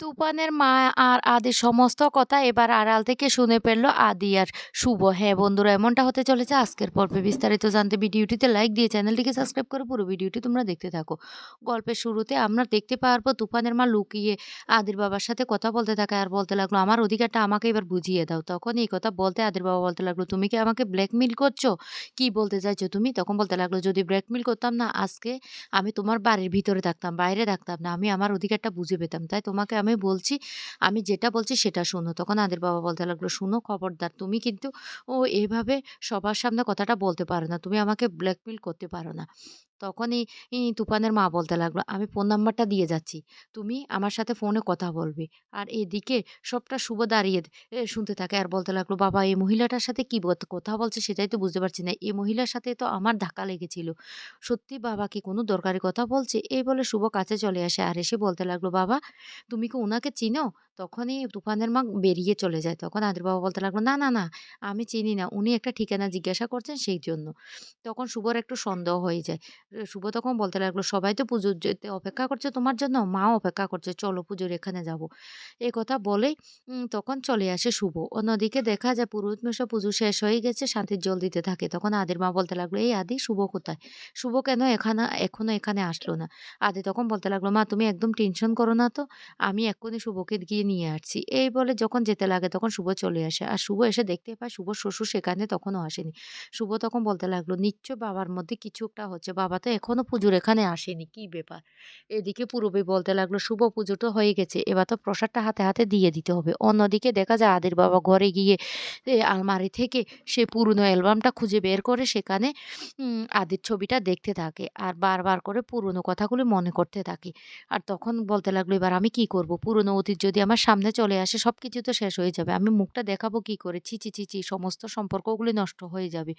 তুফানের মা আর আদির সমস্ত কথা এবার আড়াল থেকে শুনে ফেলল আদি আর শুভ। হ্যাঁ বন্ধুরা, এমনটা হতে চলেছে আজকের পর্বে। বিস্তারিত জানতে ভিডিওটিতে লাইক দিয়ে চ্যানেলটিকে সাবস্ক্রাইব করে পুরো ভিডিওটি তোমরা দেখতে থাকো। গল্পের শুরুতে আমরা দেখতে পাওয়ার পর তুফানের মা লুকিয়ে আদির বাবার সাথে কথা বলতে থাকে আর বলতে লাগল, আমার অধিকারটা আমাকে এবার বুঝিয়ে দাও। তখন এই কথা বলতে আদির বাবা বলতে লাগল, তুমি কি আমাকে ব্ল্যাকমেল করছ? কি বলতে চাইছো তুমি? তখন বলতে লাগল, যদি ব্ল্যাকমেল করতাম না, আজকে আমি তোমার বাড়ির ভিতরে থাকতাম, বাইরে থাকতাম না, আমি আমার অধিকারটা বুঝে পেতাম, তাই তোমাকে আমি বলছি, আমি যেটা বলছি সেটা শোনো। তখন আদের বাবা বলতে লাগল, শুনো খবরদার, তুমি কিন্তু ও এভাবে সবার সামনে কথাটা বলতে পারো না। তুমি আমাকে ব্ল্যাকমেল করতে পারো না। তখনই তুফানের মা বলতে লাগল, আমি ফোন নাম্বারটা দিয়ে যাচ্ছি। তুমি আমার সাথে ফোনে কথা বলবে। আর এদিকে সবটা শুভ দাঁড়িয়ে শুনতে থাকে আর বলতে লাগল, বাবা, এই মহিলাটার সাথে কি কথা বলছে সেটাই তো বুঝতে পারছি না। এই মহিলার সাথে তো আমার ধাক্কা লেগেছিল। সত্যি বাবা কি কোনো দরকারি কথা বলছে? এই বলে শুভ কাছে চলে আসে আর এসে বলতে লাগল, বাবা, তুমি কি ওনাকে চিনো? তখনই তুফানের মা বেরিয়ে চলে যায়। তখন আদির বাবা বলতে লাগল, না না না, আমি চিনি না। উনি একটা ঠিকানা জিজ্ঞাসা করছেন সেই জন্য। তখন শুভর একটু সন্দেহ হয়ে যায়। শুভ তখন বলতে লাগল, সবাই তো পুজোর যেতে অপেক্ষা করছে তোমার জন্য, মাও অপেক্ষা করছে। চলো পুজোর এখানে যাব। এই কথা বলেই তখন চলে আসে শুভ। অন্যদিকে দেখা যায় পুরোহিত পুজো শেষ হয়ে গেছে, শান্তির জল দিতে থাকে। তখন আদির মা বলতে লাগল, এই আদি, শুভ কোথায়? শুভ কেন এখানে, এখনও এখানে আসলো না? আদি তখন বলতে লাগল, মা, তুমি একদম টেনশন করো না তো। আমি এক্ষুনি শুভকে গিয়ে নিয়ে আসছি। এই বলে যখন যেতে লাগে তখন শুভ চলে আসে। আর শুভ এসে দেখতে পায় শুভ শ্বশুর সেখানে তখনও আসেনি। শুভ তখন বলতে লাগল, নিশ্চয় বাবার মধ্যে কিছু একটা হচ্ছে। বাবা তো এখনও পুজোর এখানে আসেনি। কি ব্যাপার? এদিকে পূরবী বলতে লাগল, শুভ পুজো তো হয়ে গেছে। এবার তো প্রসাদটা হাতে হাতে দিয়ে দিতে হবে। অন্যদিকে দেখা যায় আদির বাবা ঘরে গিয়ে আলমারি থেকে সে পুরনো অ্যালবামটা খুঁজে বের করে সেখানে আদির ছবিটা দেখতে থাকে। আর বারবার করে পুরনো কথাগুলি মনে করতে থাকে। আর তখন বলতে লাগল, এবার আমি কি করব? পুরনো অতীত যদি আমার সামনে চলে আসে সব কিছু তো শেষ হয়ে যাবে। আমি মুখটা দেখাবো কি করে? ছি ছি ছি সমস্ত সম্পর্কগুলি নষ্ট হয়ে যাবে।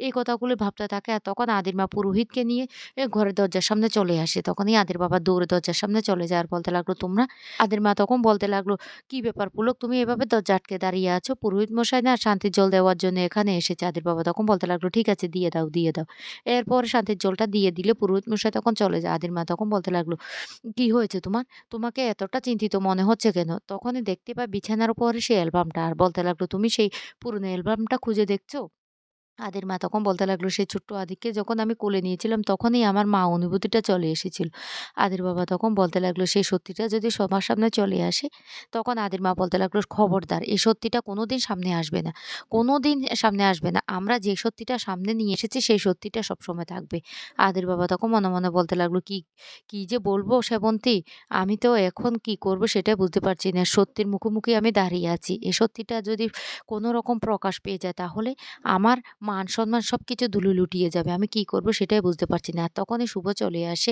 এই কথাগুলি ভাবতে থাকে আর তখন আদির মা পুরোহিতকে নিয়ে এ, ঘরের দরজার সামনে চলে আসে। তখনই আদির বাবা দৌড়ে দরজার সামনে চলে যায় আর বলতে লাগল তোমরা? আদির মা তখন বলতে লাগল কি ব্যাপার পুলক? তুমি এভাবে দরজা আটকে দাঁড়িয়ে আছো? পুরোহিত মশাই না শান্তির জল দেওয়ার জন্য এখানে এসেছে? আদির বাবা তখন বলতে লাগল ঠিক আছে দিয়ে দাও দিয়ে দাও। এরপর শান্তির জলটা দিয়ে দিলে পুরোহিত মশাই তখন চলে যায়। আদির মা তখন বলতে লাগল কি হয়েছে তোমার? তোমাকে এতটা চিন্তিত মনে হচ্ছে কেন? তখনই দেখতে পাই বিছানার উপরে সেই অ্যালবামটা। আর বলতে লাগল, তুমি সেই পুরনো অ্যালবামটা খুঁজে দেখছ? আদির মা তখন বলতে লাগল, সেই ছোট্ট আদিকে যখন আমি কোলে নিয়েছিলাম, তখনই আমার মা অনুভূতিটা চলে এসেছিল। আদির বাবা তখন বলতে লাগল, সেই সত্যিটা যদি সবার সামনে চলে আসে, তখন আদির মা বলতে লাগল, খবরদার, এই সত্যিটা কোনো দিন সামনে আসবে না। কোনো দিন সামনে আসবে না, আমরা যে সত্যিটা সামনে নিয়ে এসেছি, সেই সত্যিটা সবসময় থাকবে। আদির বাবা তখন মনে মনে বলতে লাগল, কি কি যে বলব সেবন্তী, আমি তো এখন কি করব সেটা বুঝতে পারছি না। সত্যির মুখোমুখি আমি দাঁড়িয়ে আছি। এই সত্যিটা যদি কোনো রকম প্রকাশ পেয়ে যায়, তাহলে আমার মান সম্মান সব কিছু ধুলো লুটিয়ে যাবে আমি কি করব সেটাই বুঝতে পারছি না। আর তখনই শুভ চলে আসে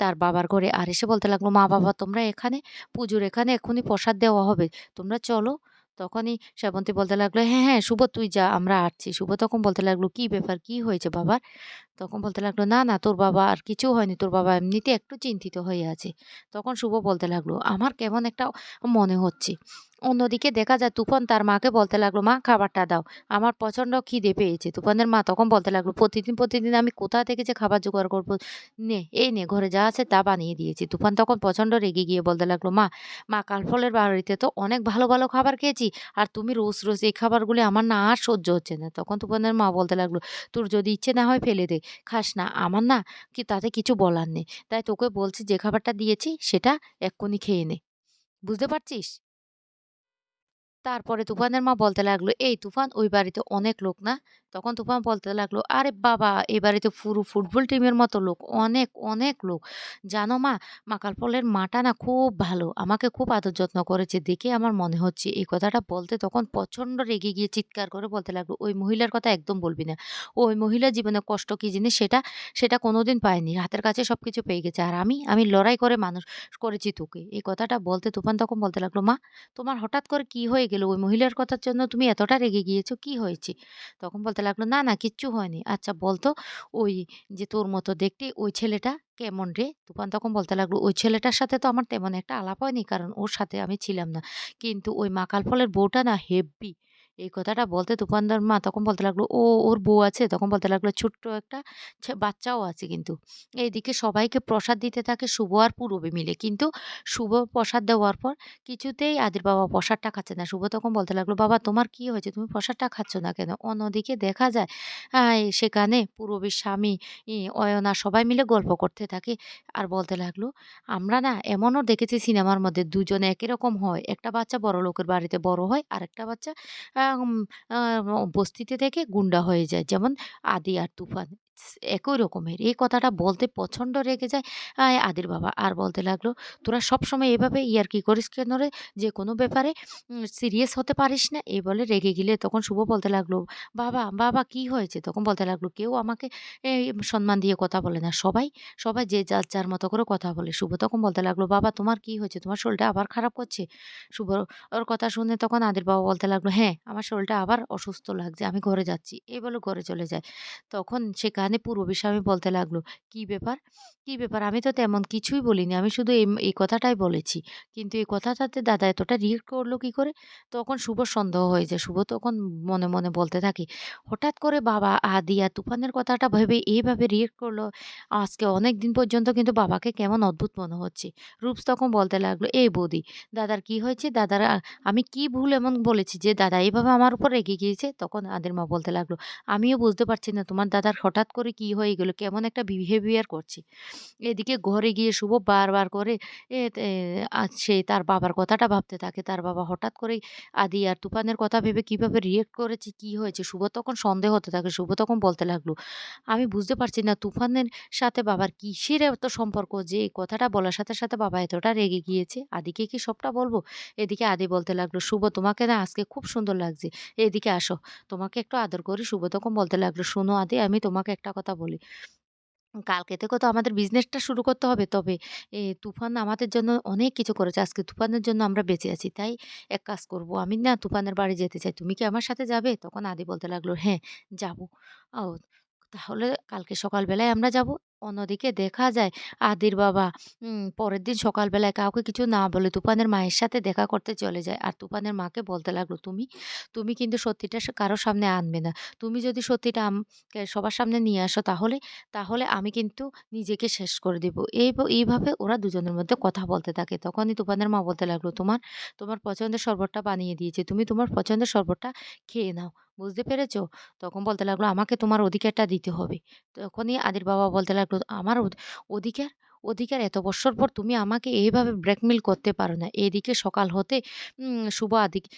তার বাবার ঘরে আর এসে বলতে লাগল মা বাবা তোমরা এখানে? পুজোর এখানে এক্ষুনি প্রসাদ দেওয়া হবে। তোমরা চলো। তখনই শ্রাবন্তী বলতে লাগল হ্যাঁ হ্যাঁ শুভ তুই যা আমরা আসছি। শুভ তখন বলতে লাগল কি ব্যাপার? কি হয়েছে বাবার? তখন বলতে লাগল না না তোর বাবা আর কিছু হয়নি। তোর বাবা এমনিতে একটু চিন্তিত হয়ে আছে। তখন শুভ বলতে লাগল আমার কেমন একটা মনে হচ্ছে। অন্যদিকে দেখা যায় তুফান তার মাকে বলতে লাগল, মা, খাবারটা দাও। আমার প্রচণ্ড খিদে পেয়েছে। তুফানের মা তখন বলতে লাগল, প্রতিদিন প্রতিদিন আমি কোথা থেকে যে খাবার জোগাড় করব? নে, এই নে, ঘরে যা আছে তা বানিয়ে দিয়েছি। তুফান তখন প্রচণ্ড রেগে গিয়ে বলতে লাগল, মা মা কালফলের বাড়িতে তো অনেক ভালো ভালো খাবার খেয়েছি, আর তুমি রোজ রোজ এই খাবারগুলি আমার না আর সহ্য হচ্ছে না। তখন তুফানের মা বলতে লাগল, তোর যদি ইচ্ছে না হয় ফেলে দে, খাস না, আমার না কি, তাতে কিছু বলার নেই। তাই তোকে বলছি যে খাবারটা দিয়েছি, সেটা এক্ষুনি খেয়ে নে। বুঝতে পারছিস? তারপরে তুফানের মা বলতে লাগল, এই তুফান ওই বাড়িতে অনেক লোক না? তখন তুফান বলতে লাগল, আরে বাবা এই বাড়িতে পুরো ফুটবল টিমের মতো লোক, অনেক অনেক লোক। জানো মা মাকালপলের মাটা না খুব ভালো, আমাকে খুব আদর যত্ন করেছে, দেখে আমার মনে হচ্ছে। এই কথাটা বলতে তখন প্রচণ্ড রেগে গিয়ে চিৎকার করে বলতে লাগল, ওই মহিলার কথা একদম বলবি না। ওই মহিলা জীবনে কষ্ট কি জিনিস সেটা সেটা কোনোদিন পায়নি হাতের কাছে সব কিছু পেয়ে গেছে, আর আমি আমি লড়াই করে মানুষ করেছি তোকে। এই কথাটা বলতে তুফান তখন বলতে লাগল, মা, তোমার হঠাৎ করে কি হয়ে গেল, ওই মহিলার কথার জন্য তুমি এতটা রেগে গিয়েছো, কি হয়েছে? তখন বলতে লাগল, না না, কিচ্ছু হয়নি। আচ্ছা বলতো, ওই যে তোর মতো দেখতে ওই ছেলেটা কেমন রে? তুফান তখন বলতে লাগল, ওই ছেলেটার সাথে তো আমার তেমন একটা আলাপ হয়নি, কারণ ওর সাথে আমি ছিলাম না। কিন্তু ওই মাকাল ফলের বউটা না হেব্বি। এই কথাটা বলতে তুফানদার মা তখন বলতে লাগল, "ও ওর বউ আছে?" তখন বলতে লাগল, "ছোট্ট একটা বাচ্চাও আছে কিন্তু।" এইদিকে সবাইকে প্রসাদ দিতে থাকে শুভ আর পূরবী মিলে। কিন্তু শুভ প্রসাদ দেওয়ার পর কিছুতেই আদির বাবা প্রসাদটা খাচ্ছে না। শুভ তখন বলতে লাগল, "বাবা তোমার কি হয়েছে? তুমি প্রসাদটা খাচ্ছ না কেন?" অন্যদিকে দেখা যায় সেখানে পূরবীর স্বামী অয়ন সবাই মিলে গল্প করতে থাকে আর বলতে লাগল, "আমরা না এমনও দেখেছি সিনেমার মধ্যে দুজনে একই রকম হয়। একটা বাচ্চা বড়লোকের বাড়িতে বড় হয়, আর একটা বাচ্চা উপস্থিতি বস্তিতে থেকে গুন্ডা হয়ে যায়। যেমন আদি আর তুফান একই রকমের।" এই কথাটা বলতে প্রচণ্ড রেগে যায় আদির বাবা। আর বলতে লাগল, "তোরা সবসময় এভাবে ইয়ার কি করিস কেন রে? কোনো ব্যাপারে সিরিয়াস হতে পারিস না?" এই বলে রেগে গেলে তখন শুভ বলতে লাগল, "বাবা, বাবা কি হয়েছে?" তখন বলতে লাগল, "কেউ আমাকে সম্মান দিয়ে কথা বলে না। সবাই, সবাই যে যার, যার মতো করে কথা বলে।" শুভ তখন বলতে লাগল, "বাবা তোমার কি হয়েছে? তোমার শরীরটা আবার খারাপ করছে?" শুভ ওর কথা শুনে তখন আদির বাবা বলতে লাগল, "হ্যাঁ, আমার শরীরটা আবার অসুস্থ লাগছে। আমি ঘরে যাচ্ছি।" এই বলে ঘরে চলে যায়। তখন সেখানে পূরবীর স্বামী বলতে লাগল, "কি ব্যাপার? কি ব্যাপার? আমি তো তেমন কিছুই বলিনি। আমি শুধু এম এই কথাটাই বলেছি। কিন্তু এই কথাটাতে দাদা এতটা রিঅ্যাক্ট করল কি করে?" তখন শুভ সন্দেহ হয়ে যায়। শুভ তখন মনে, মনে বলতে থাকে, "হঠাৎ করে বাবা আদি আর তুফানের কথাটা ভেবে এভাবে রিঅ্যাক্ট করল। আজকে অনেক দিন পর্যন্ত কিন্তু বাবাকে কেমন অদ্ভুত মনে হচ্ছে।" রূপস তখন বলতে লাগল, "এই বৌদি, দাদার কি হয়েছে? দাদার আমি কি ভুল এমন বলেছি যে দাদা এভাবে আমার উপর রেগে গিয়েছে?" তখন আদির মা বলতে লাগল, "আমিও বুঝতে পারছি না তোমার দাদার হঠাৎ করে কি হয়ে গেল? কেমন একটা বিহেভিয়ার করছে।" এদিকে ঘরে গিয়ে শুভ বারবার করে সে তার বাবার কথাটা ভাবতে থাকে। তার বাবা হঠাৎ করেই আদি আর তুফানের কথা ভেবে কীভাবে রিয়েক্ট করেছে, কি হয়েছে? শুভ তখন সন্দেহ হতে থাকে। শুভ তখন বলতে লাগল, "আমি বুঝতে পারছি না তুফানের সাথে বাবার কিসের এত সম্পর্ক যে এই কথাটা বলার সাথে, সাথে বাবা এতটা রেগে গিয়েছে? আদিকে কি সবটা বলব এদিকে আদি বলতে লাগল, "শুভ তোমাকে না আজকে খুব সুন্দর লাগছে। এদিকে আসো, তোমাকে একটু আদর করি।" শুভ তখন বলতে লাগল, "শোনো আদি আমি তোমাকে একটা কথা বলি। কালকে থেকে তো আমাদের বিজনেসটা শুরু করতে হবে। তবে এ তুফান আমাদের জন্য অনেক কিছু করেছে। আজকে তুফানের জন্য আমরা বেঁচে আছি। তাই এক কাজ করব। আমি না তুফানের বাড়ি যেতে চাই। তুমি কি আমার সাথে যাবে?" তখন আদি বলতে লাগল, "হ্যাঁ, যাব।" ও তাহলে কালকে সকালবেলায় আমরা যাব। অন্যদিকে দেখা যায় আদির বাবা পরের দিন সকালবেলায় কাউকে কিছু না বলে তুফানের মায়ের সাথে দেখা করতে চলে যায়। আর তুফানের মাকে বলতে লাগল, "তুমি, তুমি কিন্তু সত্যিটা স কারও সামনে আনবে না। তুমি যদি সত্যিটা সবার সামনে নিয়ে আসো তাহলে তাহলে আমি কিন্তু নিজেকে শেষ করে দিব। এই এইভাবে ওরা দুজনের মধ্যে কথা বলতে থাকে। তখনই তুফানের মা বলতে লাগল, "তোমার, তোমার পছন্দের শরবতটা বানিয়ে দিয়েছে তুমি তোমার পছন্দের শরবতটা খেয়ে নাও। বুঝতে পেরেছ?" তখন বলতে লাগল, "আমাকে তোমার অধিকারটা দিতে হবে।" তখনই আদির বাবা বলতে লাগল, "আমার অধ অধিকার? অধিকার? এত বৎসর পর তুমি আমাকে এইভাবে ব্ল্যাকমেইল করতে পারো না।" এদিকে সকাল হতে শুভ আদিকে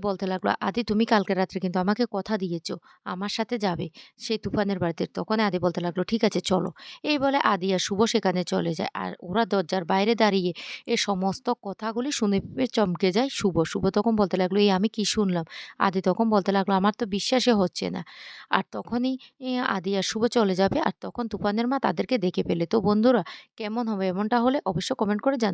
বলতে লাগল, "আদি তুমি কালকে রাত্রে কিন্তু আমাকে কথা দিয়েছ আমার সাথে যাবে সেই তুফানের বাড়িতে।" তখন আদি বলতে লাগল, "ঠিক আছে চলো।" এই বলে আদি আর শুভ সেখানে চলে যায়। আর ওরা দরজার বাইরে দাঁড়িয়ে এ সমস্ত কথাগুলি শুনে চমকে যায় শুভ। শুভ তখন বলতে লাগল, "এই আমি কি শুনলাম?" আদি তখন বলতে লাগল, "আমার তো বিশ্বাসই হচ্ছে না।" আর তখনই আদি আর শুভ চলে যাবে। আর তখন তুফানের মা তাদেরকে দেখে ফেলে। তো বন্ধুরা কেমন হবে? এমনটা হলে অবশ্যই কমেন্ট করে জান